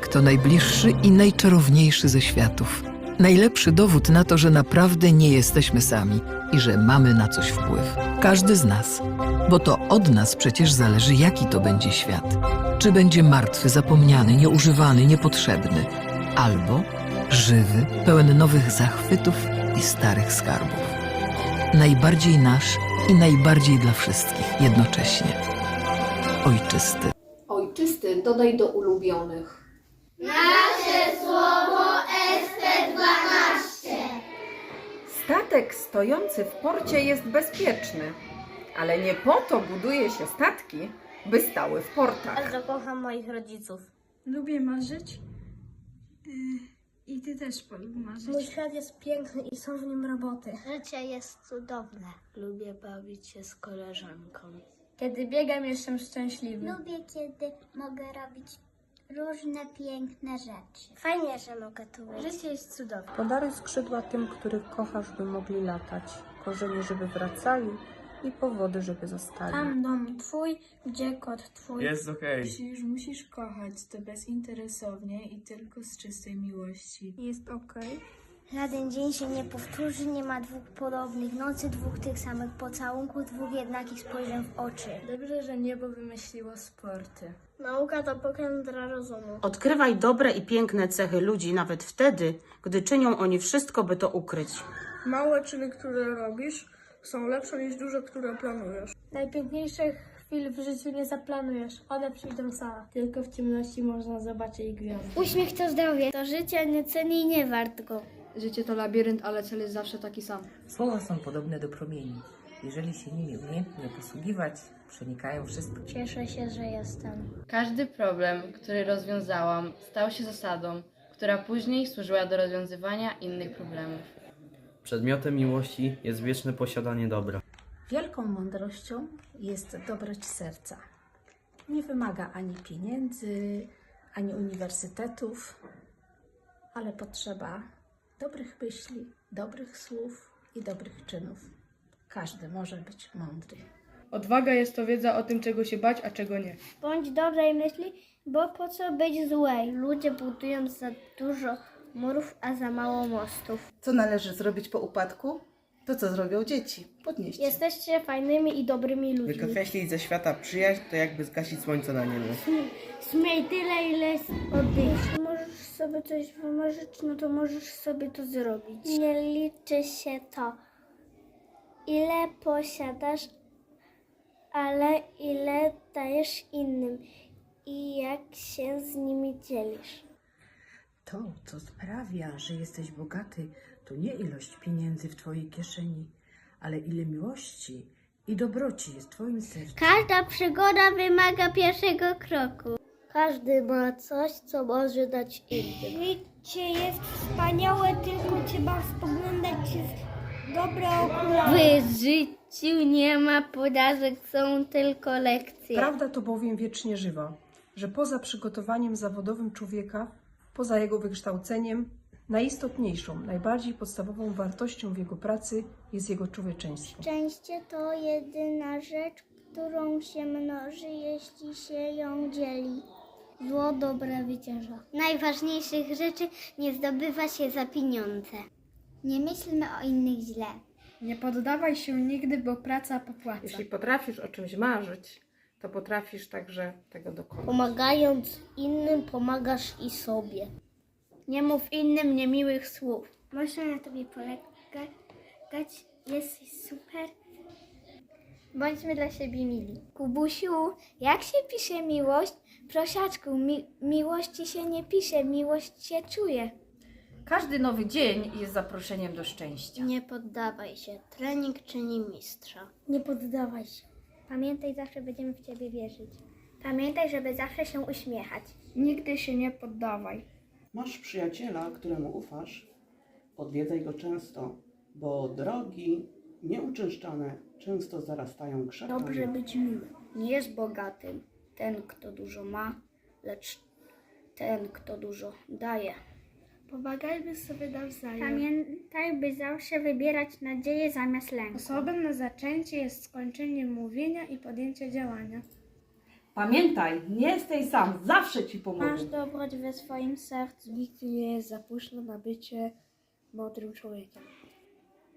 to najbliższy i najczarowniejszy ze światów. Najlepszy dowód na to, że naprawdę nie jesteśmy sami i że mamy na coś wpływ. Każdy z nas. Bo to od nas przecież zależy, jaki to będzie świat. Czy będzie martwy, zapomniany, nieużywany, niepotrzebny, albo żywy, pełen nowych zachwytów i starych skarbów. Najbardziej nasz i najbardziej dla wszystkich jednocześnie. Ojczysty. Ojczysty dodaj do ulubionych. Statek stojący w porcie jest bezpieczny, ale nie po to buduje się statki, by stały w portach. Bardzo kocham moich rodziców. Lubię marzyć. Yy, I ty też polub marzyć. Mój świat jest piękny i są w nim roboty. Życie jest cudowne. Lubię bawić się z koleżanką. Kiedy biegam, jestem szczęśliwy. Lubię, kiedy mogę robić różne piękne rzeczy. Fajnie, że mogę tu być. Życie jest cudowne. Podaruj skrzydła tym, których kochasz, by mogli latać, korzenie, żeby wracali i powody, żeby zostali. Tam dom twój, gdzie kot twój. Jest okej. Przecież musisz kochać to bezinteresownie i tylko z czystej miłości. Jest okej. Żaden dzień się nie powtórzy, nie ma dwóch podobnych nocy, dwóch tych samych pocałunków, dwóch jednakich spojrzeń w oczy. Dobrze, że niebo wymyśliło sporty. Nauka to pokręt dla rozumu. Odkrywaj dobre i piękne cechy ludzi nawet wtedy, gdy czynią oni wszystko, by to ukryć. Małe czyny, które robisz, są lepsze niż duże, które planujesz. Najpiękniejszych chwil w życiu nie zaplanujesz, one przyjdą same. Tylko w ciemności można zobaczyć gwiazdy. Uśmiech to zdrowie, to życie nie ceni i nie wart go. Życie to labirynt, ale cel jest zawsze taki sam. Słowa są podobne do promieni. Jeżeli się nimi umiejętnie posługiwać, przenikają wszystko. Cieszę się, że jestem. Każdy problem, który rozwiązałam, stał się zasadą, która później służyła do rozwiązywania innych problemów. Przedmiotem miłości jest wieczne posiadanie dobra. Wielką mądrością jest dobroć serca. Nie wymaga ani pieniędzy, ani uniwersytetów, ale potrzeba dobrych myśli, dobrych słów i dobrych czynów. Każdy może być mądry. Odwaga jest to wiedza o tym, czego się bać, a czego nie. Bądź dobrej myśli, bo po co być złej? Ludzie budują za dużo murów, a za mało mostów. Co należy zrobić po upadku? To, co zrobią dzieci. Podnieść. Jesteście fajnymi i dobrymi ludźmi. Wykreślić ze świata przyjaźń, to jakby zgasić słońce na niebie. Śmiej tyle, ile oddychasz. Jeśli możesz sobie coś wymarzyć, no to możesz sobie to zrobić. Nie liczy się to, ile posiadasz, ale ile dajesz innym i jak się z nimi dzielisz. To, co sprawia, że jesteś bogaty, to nie ilość pieniędzy w twojej kieszeni, ale ile miłości i dobroci jest w twoim sercu. Każda przygoda wymaga pierwszego kroku. Każdy ma coś, co może dać innym. Życie jest wspaniałe, tylko trzeba spoglądać się w dobre okulary. W życiu nie ma porażek, są tylko lekcje. Prawda to bowiem wiecznie żywa, że poza przygotowaniem zawodowym człowieka, poza jego wykształceniem, najistotniejszą, najbardziej podstawową wartością w jego pracy jest jego człowieczeństwo. Szczęście to jedyna rzecz, którą się mnoży, jeśli się ją dzieli. Zło dobre wycięża. Najważniejszych rzeczy nie zdobywa się za pieniądze. Nie myślmy o innych źle. Nie poddawaj się nigdy, bo praca popłaca. Jeśli potrafisz o czymś marzyć, to potrafisz także tego dokonać. Pomagając innym, pomagasz i sobie. Nie mów innym niemiłych słów. Można na tobie polegać, jesteś super. Bądźmy dla siebie mili. Kubusiu, jak się pisze miłość? Prosiaczku, mi miłości się nie pisze, miłość się czuje. Każdy nowy dzień jest zaproszeniem do szczęścia. Nie poddawaj się. Trening czyni mistrza. Nie poddawaj się. Pamiętaj, zawsze będziemy w ciebie wierzyć. Pamiętaj, żeby zawsze się uśmiechać. Nigdy się nie poddawaj. Masz przyjaciela, któremu ufasz? Odwiedzaj go często, bo drogi nieuczęszczane często zarastają krzakami. Dobrze być miłym. Nie jest bogatym ten, kto dużo ma, lecz ten, kto dużo daje. Pomagajmy sobie nawzajem. Pamiętaj, by zawsze wybierać nadzieję zamiast lęku. Sposobem na zaczęcie jest skończenie mówienia i podjęcie działania. Pamiętaj, nie jesteś sam, zawsze ci pomogę. Masz dobroć we swoim sercu. Nigdy nie jest za późno na bycie mądrym człowiekiem.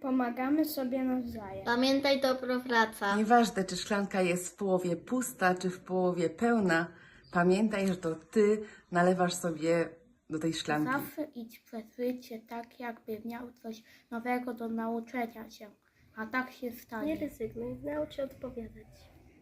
Pomagamy sobie nawzajem. Pamiętaj, dobro wraca. Nieważne, czy szklanka jest w połowie pusta, czy w połowie pełna, pamiętaj, że to ty nalewasz sobie do tej szklanki. Zawsze idź przez życie tak, jakby miał coś nowego do nauczenia się. A tak się stanie. Nie rezygnuj, naucz się odpowiadać.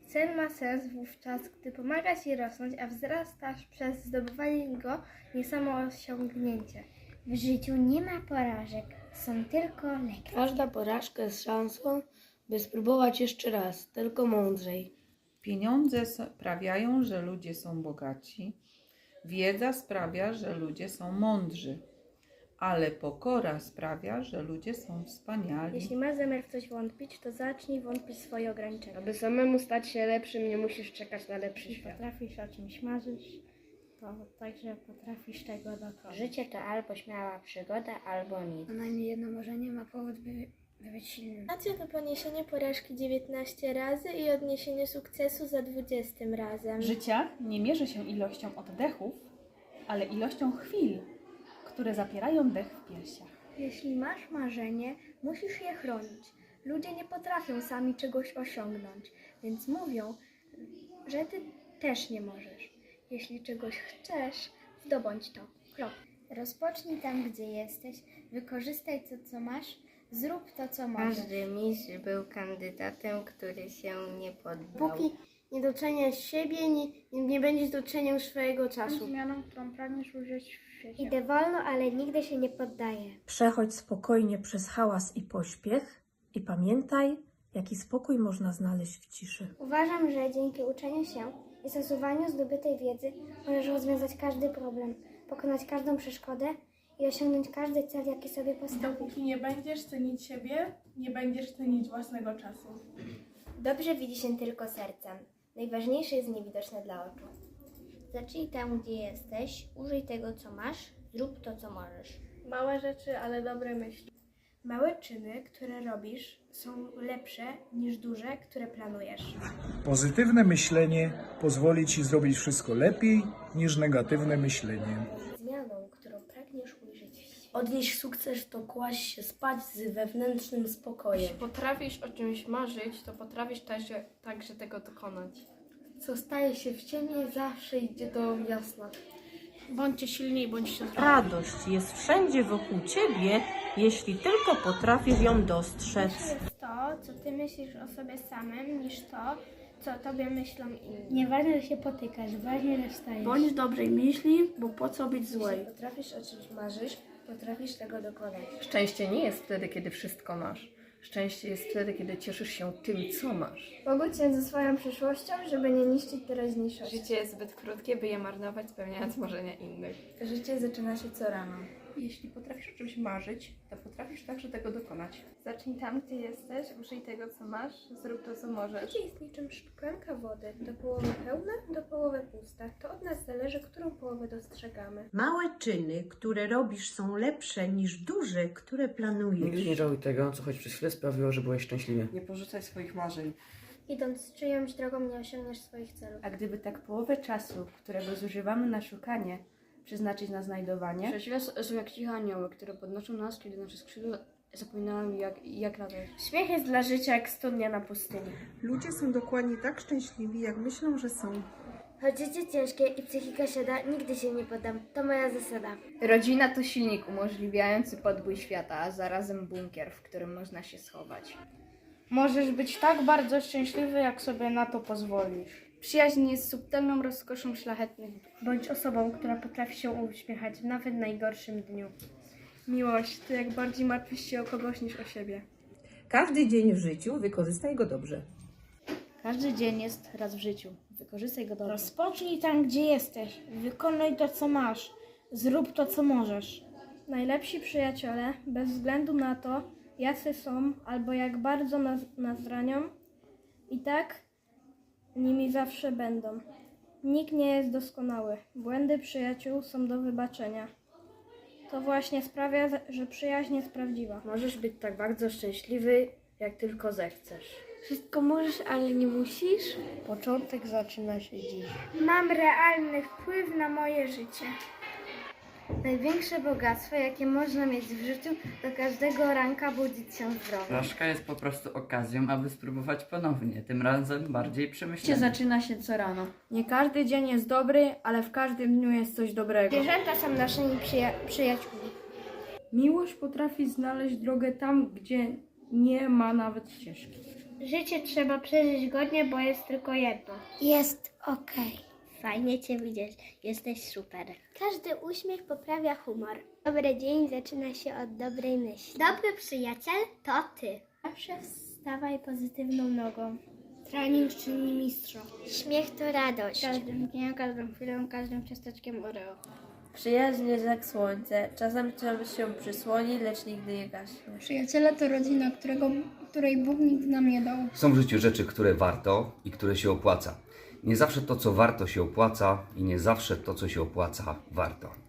Cel ma sens wówczas, gdy pomaga Ci rosnąć, a wzrastasz przez zdobywanie go, nie samo osiągnięcie. W życiu nie ma porażek, są tylko lekcje. Każda porażka jest szansą, by spróbować jeszcze raz, tylko mądrzej. Pieniądze sprawiają, że ludzie są bogaci. Wiedza sprawia, że ludzie są mądrzy. Ale pokora sprawia, że ludzie są wspaniali. Jeśli masz zamiar w coś wątpić, to zacznij wątpić swoje ograniczenia. Aby samemu stać się lepszym, nie musisz czekać na lepszy Jeśli świat. potrafisz o czymś marzyć, to także potrafisz tego dokonać. Życie to albo śmiała przygoda, albo nic. Najmniej jedno marzenie ma powód, by, by być silnym. Racja to poniesienie porażki 19 razy i odniesienie sukcesu za 20 razem. Życia nie mierzy się ilością oddechów, ale ilością chwil, które zapierają dech w piersiach. Jeśli masz marzenie, musisz je chronić. Ludzie nie potrafią sami czegoś osiągnąć, więc mówią, że ty też nie możesz. Jeśli czegoś chcesz, zdobądź to. Kropka. Rozpocznij tam, gdzie jesteś, wykorzystaj to, co masz, zrób to, co możesz. Każdy mistrz był kandydatem, który się nie poddał. Póki nie doceniasz siebie, nie, nie będziesz doceniał swojego czasu. zmianą, którą pragniesz użyć w świecie. Idę wolno, ale nigdy się nie poddaję. Przechodź spokojnie przez hałas i pośpiech i pamiętaj, jaki spokój można znaleźć w ciszy. Uważam, że dzięki uczeniu się i stosowaniu zdobytej wiedzy możesz rozwiązać każdy problem, pokonać każdą przeszkodę i osiągnąć każdy cel, jaki sobie postawisz. Dopóki nie będziesz cenić siebie, nie będziesz cenić własnego czasu. Dobrze widzi się tylko sercem. Najważniejsze jest niewidoczne dla oczu. Zacznij tam, gdzie jesteś, użyj tego, co masz, zrób to, co możesz. Małe rzeczy, ale dobre myśli. Małe czyny, które robisz, są lepsze niż duże, które planujesz. Pozytywne myślenie pozwoli ci zrobić wszystko lepiej niż negatywne myślenie. Zmianą, którą pragniesz ujrzeć. Odnieść sukces to kłaść się spać z wewnętrznym spokojem. Jeśli potrafisz o czymś marzyć, to potrafisz także, także tego dokonać. Co staje się w ciemni, zawsze idzie do jasna. Bądźcie silni, bądźcie Radość jest wszędzie wokół ciebie, jeśli tylko potrafisz ją dostrzec. jest to, co ty myślisz o sobie samym, niż to, co o tobie myślą inni. Nieważne, że się potykasz, ważne, że wstajesz. Bądź dobrej myśli, bo po co być złej. Jeśli potrafisz o czymś marzysz, potrafisz tego dokonać. Szczęście nie jest wtedy, kiedy wszystko masz. Szczęście jest wtedy, kiedy cieszysz się tym, co masz. Pogódź się ze swoją przyszłością, żeby nie niszczyć teraźniejszości. Życie jest zbyt krótkie, by je marnować, spełniając marzenia innych. Życie zaczyna się co rano. Jeśli potrafisz o czymś marzyć, to potrafisz także tego dokonać. Zacznij tam, gdzie jesteś, użyj tego, co masz, zrób to, co możesz. Życie jest niczym szklanka wody, do połowy pełna, do połowy pusta. To od nas zależy, którą połowę dostrzegamy. Małe czyny, które robisz, są lepsze niż duże, które planujesz. Nigdy nie żałuj tego, co choć przez chwilę sprawiło, że byłeś szczęśliwy. Nie porzucaj swoich marzeń. Idąc czyjąś drogą, nie osiągniesz swoich celów. A gdyby tak połowę czasu, którego zużywamy na szukanie, przeznaczyć na znajdowanie, Szczęśliwe są jak ciche anioły, które podnoszą nas, kiedy nasze skrzydła zapominają jak, jak latać. Śmiech jest dla życia jak studnia na pustyni. Ludzie są dokładnie tak szczęśliwi, jak myślą, że są. Choć życie ciężkie i psychika siada, nigdy się nie podam. To moja zasada. Rodzina to silnik umożliwiający podbój świata, a zarazem bunkier, w którym można się schować. możesz być tak bardzo szczęśliwy, jak sobie na to pozwolisz. Przyjaźń jest subtelną rozkoszą szlachetnych dusz. Bądź osobą, która potrafi się uśmiechać nawet w najgorszym dniu. Miłość to jak bardziej martwisz się o kogoś niż o siebie. Każdy dzień w życiu wykorzystaj go dobrze. Każdy dzień jest raz w życiu. Wykorzystaj go dobrze. Rozpocznij tam, gdzie jesteś. Wykonuj to, co masz. Zrób to, co możesz. Najlepsi przyjaciele, bez względu na to, jacy są albo jak bardzo nas, nas ranią, i tak nimi zawsze będą. Nikt nie jest doskonały. Błędy przyjaciół są do wybaczenia. To właśnie sprawia, że przyjaźń jest prawdziwa. Możesz być tak bardzo szczęśliwy, jak tylko zechcesz. Wszystko możesz, ale nie musisz? Początek zaczyna się dziś. Mam realny wpływ na moje życie. Największe bogactwo, jakie można mieć w życiu, to każdego ranka budzić się zdrowo. Porażka jest po prostu okazją, aby spróbować ponownie, tym razem bardziej Życie przemyślenie. zaczyna się co rano. Nie każdy dzień jest dobry, ale w każdym dniu jest coś dobrego. Zwierzęta są naszymi przyja- przyjaciółmi. Miłość potrafi znaleźć drogę tam, gdzie nie ma nawet ścieżki. Życie trzeba przeżyć godnie, bo jest tylko jedno. Jest okej. Fajnie Cię widzieć. Jesteś super. Każdy uśmiech poprawia humor. Dobry dzień zaczyna się od dobrej myśli. Dobry przyjaciel to Ty. Zawsze wstawaj pozytywną nogą. Trening czyni mistrza. Śmiech to radość. Każdym dniem, każdą chwilą, każdym ciasteczkiem Oreo. Przyjaźń jest jak słońce. Czasem trzeba się przysłonić, lecz nigdy nie gaśnie. Przyjaciele to rodzina, którego, której Bóg nigdy nam nie dał. Są w życiu rzeczy, które warto i które się opłaca. Nie zawsze to, co warto, się opłaca i nie zawsze to, co się opłaca, warto.